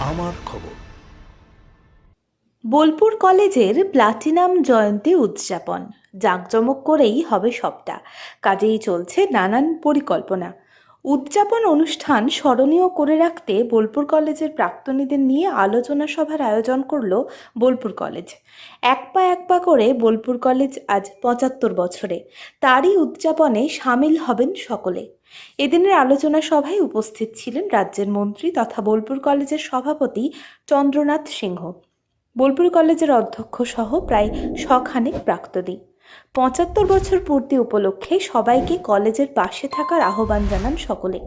আমার খবর। বোলপুর কলেজের প্লাটিনাম জয়ন্তী উদযাপন। জাঁকজমক করেই হবে সবটা। কাজেই চলছে নানান পরিকল্পনা। উদযাপন অনুষ্ঠান স্মরণীয় করে রাখতে বোলপুর কলেজের প্রাক্তনীদের নিয়ে আলোচনা সভার আয়োজন করল বোলপুর কলেজ। এক পা এক পা করে বোলপুর কলেজ আজ পঁচাত্তর বছরে। তারই উদযাপনে সামিল হবেন সকলে। এদিনের আলোচনা সভায় উপস্থিত ছিলেন রাজ্যের মন্ত্রী তথা বোলপুর কলেজের সভাপতি চন্দ্রনাথ সিংহ। বোলপুর কলেজের অধ্যক্ষ সহ প্রায় শখানেক প্রাক্তনী। পঁচাত্তর বছর পূর্তি উপলক্ষে সবাইকে কলেজের পাশে থাকার আহ্বান জানান সকলে।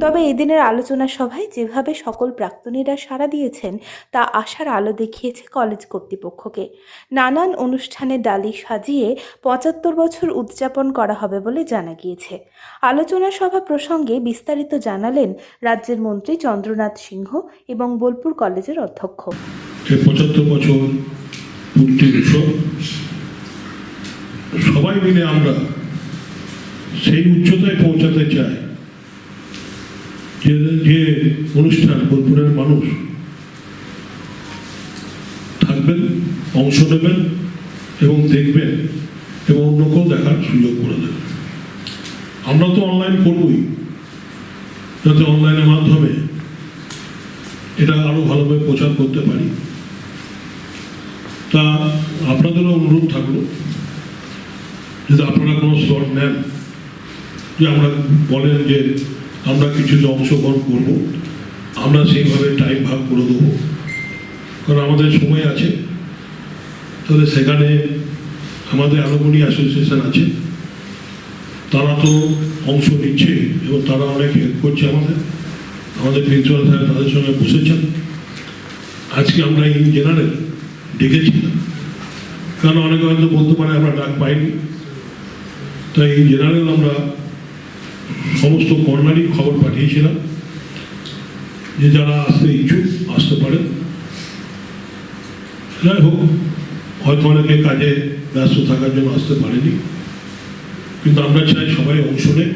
তবে এদিনের আলোচনা সভায় যেভাবে সকল প্রাক্তনীরা সাড়া দিয়েছেন, তা আশার আলো দেখিয়েছে কলেজ কর্তৃপক্ষকে। নানান অনুষ্ঠানে ডালি সাজিয়ে পঁচাত্তর বছর উদযাপন করা হবে বলে জানা গিয়েছে। আলোচনা সভা প্রসঙ্গে বিস্তারিত জানালেন রাজ্যের মন্ত্রী চন্দ্রনাথ সিংহ এবং বোলপুর কলেজের অধ্যক্ষ। পঁচাত্তর বছর সবাই মিলে আমরা সেই উচ্চতায় পৌঁছাতে চাই। যে যে অনুষ্ঠান, বোলপুরের মানুষ থাকবেন, অংশ নেবেন এবং দেখবেন এবং অন্যকেও দেখার সুযোগ করে দেবেন। আমরা তো অনলাইন করবই। যাতে অনলাইনের মাধ্যমে এটা আরও ভালোভাবে প্রচার করতে পারি। তা আপনাদেরও অনুরোধ থাকল। যদি আপনারা কোনো স্লট নেন। যে আমরা বলেন যে আমরা কিছুতে অংশগ্রহণ করব, আমরা সেইভাবে টাইম ভাগ করে দেবো। কারণ আমাদের সময় আছে। তাহলে সেখানে আমাদের অ্যালোমনি অ্যাসোসিয়েশন আছে। তারা তো অংশ নিচ্ছে এবং তারা অনেক হেল্প করছে আমাদের। আমাদের প্রিন্সিপাল স্যার তাদের সঙ্গে বসেছেন। আজকে আমরা ইন জেনারেল ডেকেছিলাম কারণ অনেকে হয়তো বলতে পারে আমরা ডাক পাইনি। তাই জেনারেল আমরা সমস্ত কর্নারই খবর পাঠিয়েছিলাম যে যারা আসতে ইচ্ছুক, আসতে পারেন। যাই হোক, হয়তো অনেকে কাজে ব্যস্ত থাকার জন্য আসতে পারেনি, কিন্তু আমরা চাই সবাই অংশ নেয়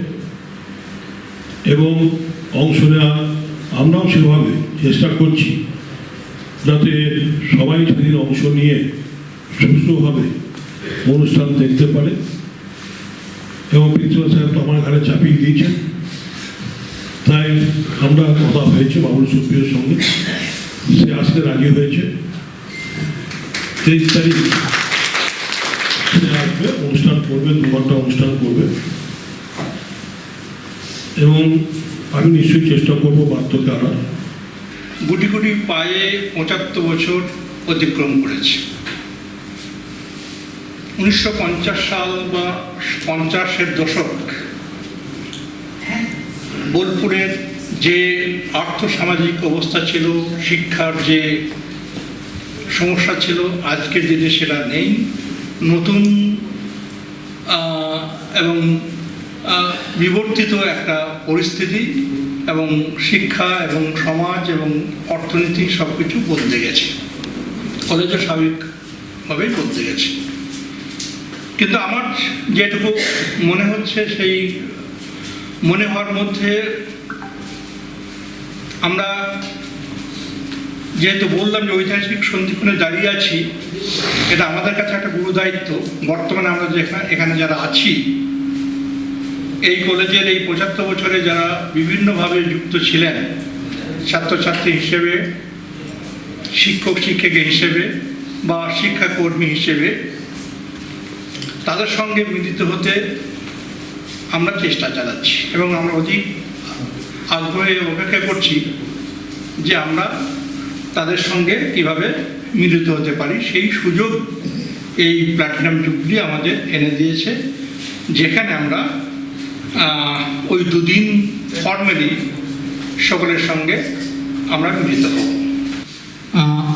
এবং অংশ নেওয়া আমরাও সেভাবে চেষ্টা করছি যাতে সবাই সেদিন অংশ নিয়ে সুস্থভাবে অনুষ্ঠান দেখতে পারে। এবং প্রিন্সিপাল সাহেব আমার ঘরে চাপিয়ে দিয়েছেন। তাই আমরা কথা হয়েছে বাবুল সুপ্রিয়র সঙ্গে। সে আসতে রাজি হয়েছে। তেইশ তারিখ সে আসবে, অনুষ্ঠান করবে, দু ঘণ্টা অনুষ্ঠান করবে। এবং আমি নিশ্চয়ই চেষ্টা করব বার্ধক্য আনার গুটি গুটি পায়ে পঁচাত্তর বছর অতিক্রম করেছে। উনিশশো পঞ্চাশ সাল বা পঞ্চাশের দশক বোলপুরের যে আর্থসামাজিক অবস্থা ছিল, শিক্ষার যে সমস্যা ছিল আজকের দিনে সেটা নেই, নতুন এবং বিবর্তিত একটা পরিস্থিতি এবং শিক্ষা এবং সমাজ এবং অর্থনীতি সব কিছু বদলে গেছে। কলেজও স্বাভাবিকভাবেই বদলে গেছে। কিন্তু আমার যেটুকু মনে হচ্ছে, সেই মনে হওয়ার মধ্যে আমরা যেহেতু বললাম যে ঐতিহাসিক সন্ধিক্ষণে দাঁড়িয়ে আছি, এটা আমাদের কাছে একটা গুরু দায়িত্ব। বর্তমানে আমরা যেখানে এখানে যারা আছি, এই কলেজের এই পঁচাত্তর বছরে যারা বিভিন্নভাবে যুক্ত ছিলেন, ছাত্রছাত্রী হিসেবে শিক্ষক শিক্ষিকা হিসেবে বা শিক্ষাকর্মী হিসেবে তাদের সঙ্গে মিলিত হতে আমরা চেষ্টা চালাচ্ছি এবং আমরা অধিক আগ্রহে অপেক্ষা করছি যে আমরা তাদের সঙ্গে কীভাবে মিলিত হতে পারি। সেই সুযোগ এই প্ল্যাটিনাম যুগটি আমাদের এনে দিয়েছে, যেখানে আমরা ওই দুদিন ফর্মালি সকলের সঙ্গে আমরা মিলিত হব।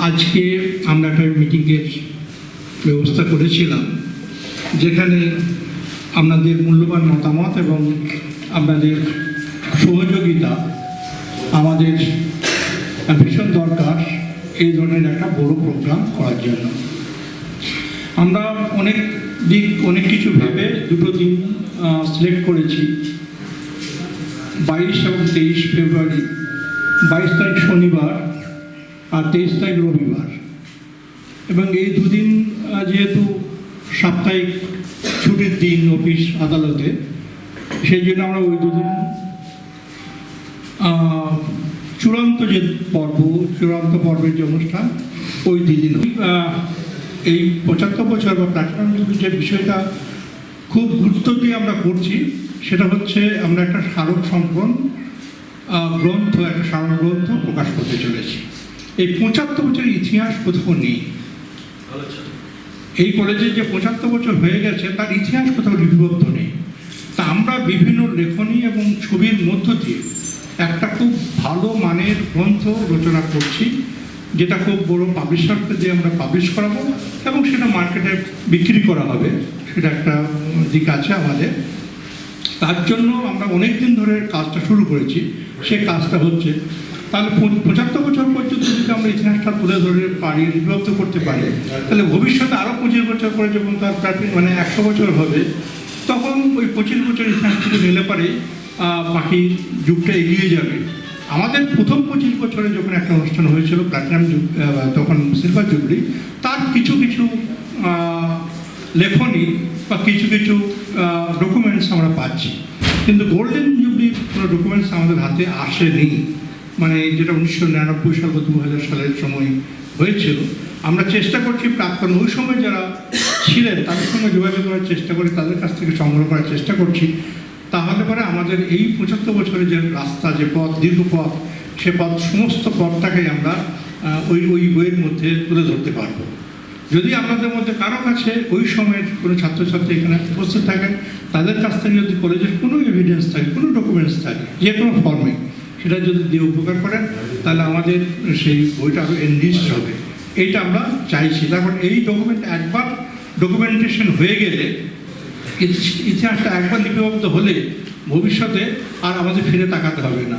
আজকে আমরা একটা মিটিংয়ের ব্যবস্থা করেছিলাম। যেখানে আপনাদের মূল্যবান মতামত এবং আপনাদের সহযোগিতা আমাদের ভীষণ দরকার এই ধরনের একটা বড় প্রোগ্রাম করার জন্য। আমরা অনেক দিক, অনেক কিছু ভেবে দুটো দিন সিলেক্ট করেছি। বাইশ এবং তেইশ ফেব্রুয়ারি, বাইশ তারিখ শনিবার আর তেইশ তারিখ রবিবার। এবং এই দুদিন যেহেতু সাপ্তাহিক ছুটির দিন অফিস আদালতে। সেই জন্য আমরা ওই দুদিন চূড়ান্ত যে পর্ব, চূড়ান্ত পর্বের যে অনুষ্ঠান, ওই দুদিন। এই পঁচাত্তর বছর বা যুগের যে বিষয়টা খুব গুরুত্ব দিয়ে আমরা করছি, সেটা হচ্ছে আমরা একটা স্মারক সম্পন্ন গ্রন্থ, একটা স্মারক গ্রন্থ প্রকাশ করতে চলেছি। এই পঁচাত্তর বছরের ইতিহাস কোথাও নেই। এই কলেজে যে পঁচাত্তর বছর হয়ে গেছে, তার ইতিহাস কোথাও লিপিবদ্ধ নেই। তা আমরা বিভিন্ন লেখনী এবং ছবির মধ্য দিয়ে একটা খুব ভালো মানের গ্রন্থ রচনা করছি, যেটা খুব বড় পাবলিশারকে দিয়ে আমরা পাবলিশ করাবো এবং সেটা মার্কেটে বিক্রি করা হবে, সেটা একটা দিক আছে আমাদের। তার জন্য আমরা অনেক দিন ধরে কাজটা শুরু করেছি, সে কাজটা হচ্ছে তাহলে পঁচাত্তর বছর পর্যন্ত যদি আমরা ইতিহাসটা তুলে ধরে পারি লিপিবদ্ধ করতে পারি, তাহলে ভবিষ্যতে আরও পঁচিশ বছর পরে যখন তার মানে একশো বছর হবে, তখন ওই পঁচিশ বছর ইতিহাস থেকে নিলে পরে বাকি যুগটা এগিয়ে যাবে। আমাদের প্রথম পঁচিশ বছরে যখন একটা অনুষ্ঠান হয়েছিল প্ল্যাটিনাম যুগ তখন সিলভার জুবলি, তার কিছু কিছু লেখনী বা কিছু কিছু ডকুমেন্টস আমরা পাচ্ছি। কিন্তু গোল্ডেন জুবলি কোনো ডকুমেন্টস আমাদের হাতে আসেনি। মানে যেটা উনিশশো নিরানব্বই সাল বা দু হাজার সালের সময় হয়েছিল, আমরা চেষ্টা করছি প্রাক্তন ওই সময় যারা ছিলেন, তাদের সঙ্গে যোগাযোগ করার চেষ্টা করি, তাদের কাছ থেকে সংগ্রহ করার চেষ্টা করছি। তাহলে পরে আমাদের এই পঁচাত্তর বছরের যে রাস্তা, যে পথ, দীর্ঘ পথ, সে পথ, সমস্ত পথটাকে আমরা ওই ওই বইয়ের মধ্যে তুলে ধরতে পারব। যদি আপনাদের মধ্যে কারও কাছে ওই সময়ের কোনো ছাত্রছাত্রী এখানে উপস্থিত থাকেন তাদের কাছ থেকে যদি কলেজের কোনো এভিডেন্স থাকে, কোনো ডকুমেন্টস থাকে, যে কোনো ফর্মে সেটা যদি দিয়ে উপকার করেন, তাহলে আমাদের সেই বইটা এনরিচ হবে। এইটা আমরা চাইছি। তারপর এই ডকুমেন্ট একবার ডকুমেন্টেশন হয়ে গেলে, ইতিহাসটা একবার লিপিবদ্ধ হলে ভবিষ্যতে আর আমাদের ফিরে তাকাতে হবে না।